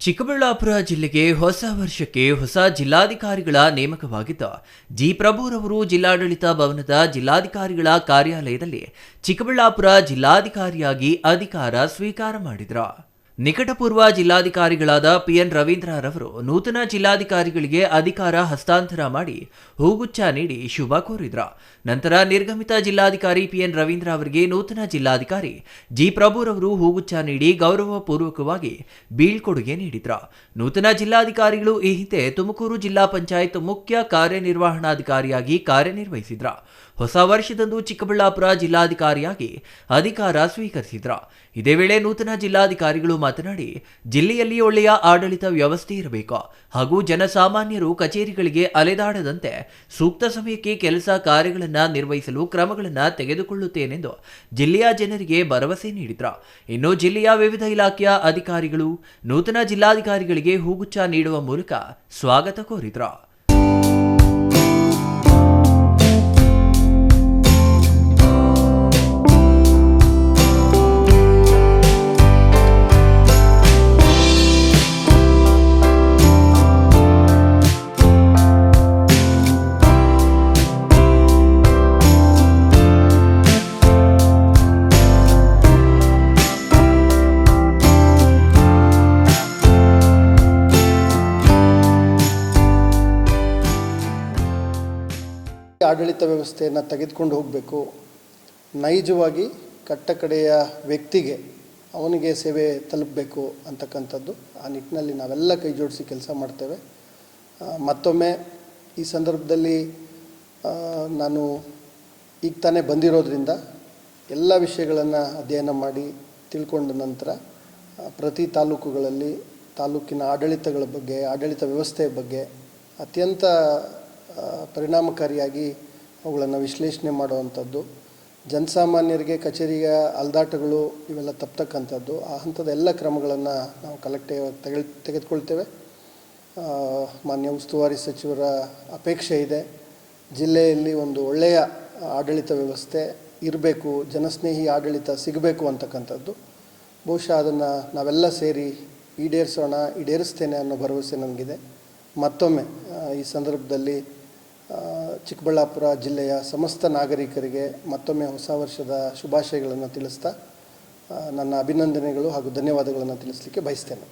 ಚಿಕ್ಕಬಳ್ಳಾಪುರ ಜಿಲ್ಲೆಗೆ ಹೊಸ ವರ್ಷಕ್ಕೆ ಹೊಸ ಜಿಲ್ಲಾಧಿಕಾರಿಗಳ ನೇಮಕವಾಗಿದ್ದ ಜಿ ಪ್ರಭುರವರು ಜಿಲ್ಲಾಡಳಿತ ಭವನದ ಜಿಲ್ಲಾಧಿಕಾರಿಗಳ ಕಾರ್ಯಾಲಯದಲ್ಲಿ ಚಿಕ್ಕಬಳ್ಳಾಪುರ ಜಿಲ್ಲಾಧಿಕಾರಿಯಾಗಿ ಅಧಿಕಾರ ಸ್ವೀಕಾರ ಮಾಡಿದ್ರು. ನಿಕಟಪೂರ್ವ ಜಿಲ್ಲಾಧಿಕಾರಿಗಳಾದ ಪಿಎನ್ ರವೀಂದ್ರರವರು ನೂತನ ಜಿಲ್ಲಾಧಿಕಾರಿಗಳಿಗೆ ಅಧಿಕಾರ ಹಸ್ತಾಂತರ ಮಾಡಿ ಹೂಗುಚ್ಛ ನೀಡಿ ಶುಭ ಕೋರಿದ್ರು. ನಂತರ ನಿರ್ಗಮಿತ ಜಿಲ್ಲಾಧಿಕಾರಿ ಪಿಎನ್ ರವೀಂದ್ರ ಅವರಿಗೆ ನೂತನ ಜಿಲ್ಲಾಧಿಕಾರಿ ಜಿ ಪ್ರಭುರವರು ಹೂಗುಚ್ಛ ನೀಡಿ ಗೌರವಪೂರ್ವಕವಾಗಿ ಬೀಳ್ಕೊಡುಗೆ ನೀಡಿದ್ರು. ನೂತನ ಜಿಲ್ಲಾಧಿಕಾರಿಗಳು ಈ ಹಿಂದೆ ತುಮಕೂರು ಜಿಲ್ಲಾ ಪಂಚಾಯತ್ ಮುಖ್ಯ ಕಾರ್ಯನಿರ್ವಹಣಾಧಿಕಾರಿಯಾಗಿ ಕಾರ್ಯನಿರ್ವಹಿಸಿದ್ರು. ಹೊಸ ವರ್ಷದಂದು ಚಿಕ್ಕಬಳ್ಳಾಪುರ ಜಿಲ್ಲಾಧಿಕಾರಿಯಾಗಿ ಅಧಿಕಾರ ಸ್ವೀಕರಿಸಿದ್ರ. ಇದೇ ವೇಳೆ ನೂತನ ಜಿಲ್ಲಾಧಿಕಾರಿಗಳು ಮಾತನಾಡಿ, ಜಿಲ್ಲೆಯಲ್ಲಿ ಒಳ್ಳೆಯ ಆಡಳಿತ ವ್ಯವಸ್ಥೆ ಇರಬೇಕು. ಹಾಗೂ ಜನಸಾಮಾನ್ಯರು ಕಚೇರಿಗಳಿಗೆ ಅಲೆದಾಡದಂತೆ ಸೂಕ್ತ ಸಮಯಕ್ಕೆ ಕೆಲಸ ಕಾರ್ಯಗಳನ್ನು ನಿರ್ವಹಿಸಲು ಕ್ರಮಗಳನ್ನು ತೆಗೆದುಕೊಳ್ಳುತ್ತೇನೆಂದು ಜಿಲ್ಲೆಯ ಜನರಿಗೆ ಭರವಸೆ ನೀಡಿದ್ರ. ಇನ್ನು ಜಿಲ್ಲೆಯ ವಿವಿಧ ಇಲಾಖೆಯ ಅಧಿಕಾರಿಗಳು ನೂತನ ಜಿಲ್ಲಾಧಿಕಾರಿಗಳಿಗೆ ಹೂಗುಚ್ಛ ನೀಡುವ ಮೂಲಕ ಸ್ವಾಗತ ಕೋರಿದ್ರ. ಆಡಳಿತ ವ್ಯವಸ್ಥೆಯನ್ನು ತೆಗೆದುಕೊಂಡು ಹೋಗಬೇಕು. ನೈಜವಾಗಿ ಕಟ್ಟಕಡೆಯ ವ್ಯಕ್ತಿಗೆ ಅವನಿಗೆ ಸೇವೆ ತಲುಪಬೇಕು ಅಂತಕ್ಕಂಥದ್ದು. ಆ ನಿಟ್ಟಿನಲ್ಲಿ ನಾವೆಲ್ಲ ಕೈ ಜೋಡಿಸಿ ಕೆಲಸ ಮಾಡ್ತೇವೆ. ಮತ್ತೊಮ್ಮೆ ಈ ಸಂದರ್ಭದಲ್ಲಿ ನಾನು ಈಗ ತಾನೇ ಬಂದಿರೋದ್ರಿಂದ ಎಲ್ಲ ವಿಷಯಗಳನ್ನು ಅಧ್ಯಯನ ಮಾಡಿ ತಿಳ್ಕೊಂಡ ನಂತರ ಪ್ರತಿ ತಾಲೂಕುಗಳಲ್ಲಿ ತಾಲೂಕಿನ ಆಡಳಿತಗಳ ಬಗ್ಗೆ, ಆಡಳಿತ ವ್ಯವಸ್ಥೆಯ ಬಗ್ಗೆ ಅತ್ಯಂತ ಪರಿಣಾಮಕಾರಿಯಾಗಿ ಅವುಗಳನ್ನು ವಿಶ್ಲೇಷಣೆ ಮಾಡುವಂಥದ್ದು. ಜನಸಾಮಾನ್ಯರಿಗೆ, ಕಚೇರಿಯ ಅಲ್ದಾಟಗಳು ಇವೆಲ್ಲ ತಪ್ಪತಕ್ಕಂಥದ್ದು ಆ ಹಂತದ ಎಲ್ಲ ಕ್ರಮಗಳನ್ನು ನಾವು ಕಲೆಕ್ಟ್ ತೆಗೆ ತೆಗೆದುಕೊಳ್ತೇವೆ. ಮಾನ್ಯ ಉಸ್ತುವಾರಿ ಸಚಿವರ ಅಪೇಕ್ಷೆ ಇದೆ. ಜಿಲ್ಲೆಯಲ್ಲಿ ಒಂದು ಒಳ್ಳೆಯ ಆಡಳಿತ ವ್ಯವಸ್ಥೆ ಇರಬೇಕು, ಜನಸ್ನೇಹಿ ಆಡಳಿತ ಸಿಗಬೇಕು ಅಂತಕ್ಕಂಥದ್ದು. ಬಹುಶಃ ಅದನ್ನು ನಾವೆಲ್ಲ ಸೇರಿ ಈಡೇರಿಸೋಣ, ಈಡೇರಿಸ್ತೇನೆ ಅನ್ನೋ ಭರವಸೆ ನನಗಿದೆ ಮತ್ತೊಮ್ಮೆ ಈ ಸಂದರ್ಭದಲ್ಲಿ ಚಿಕ್ಕಬಳ್ಳಾಪುರ ಜಿಲ್ಲೆಯ ಸಮಸ್ತ ನಾಗರಿಕರಿಗೆ ಮತ್ತೊಮ್ಮೆ ಹೊಸ ವರ್ಷದ ಶುಭಾಶಯಗಳನ್ನು ತಿಳಿಸ್ತಾ ನನ್ನ ಅಭಿನಂದನೆಗಳು ಹಾಗೂ ಧನ್ಯವಾದಗಳನ್ನು ತಿಳಿಸಲಿಕ್ಕೆ ಬಯಸ್ತೇನೆ.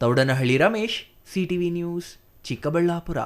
Thoudanahalli Ramesh, CTV news, Chikkaballapur.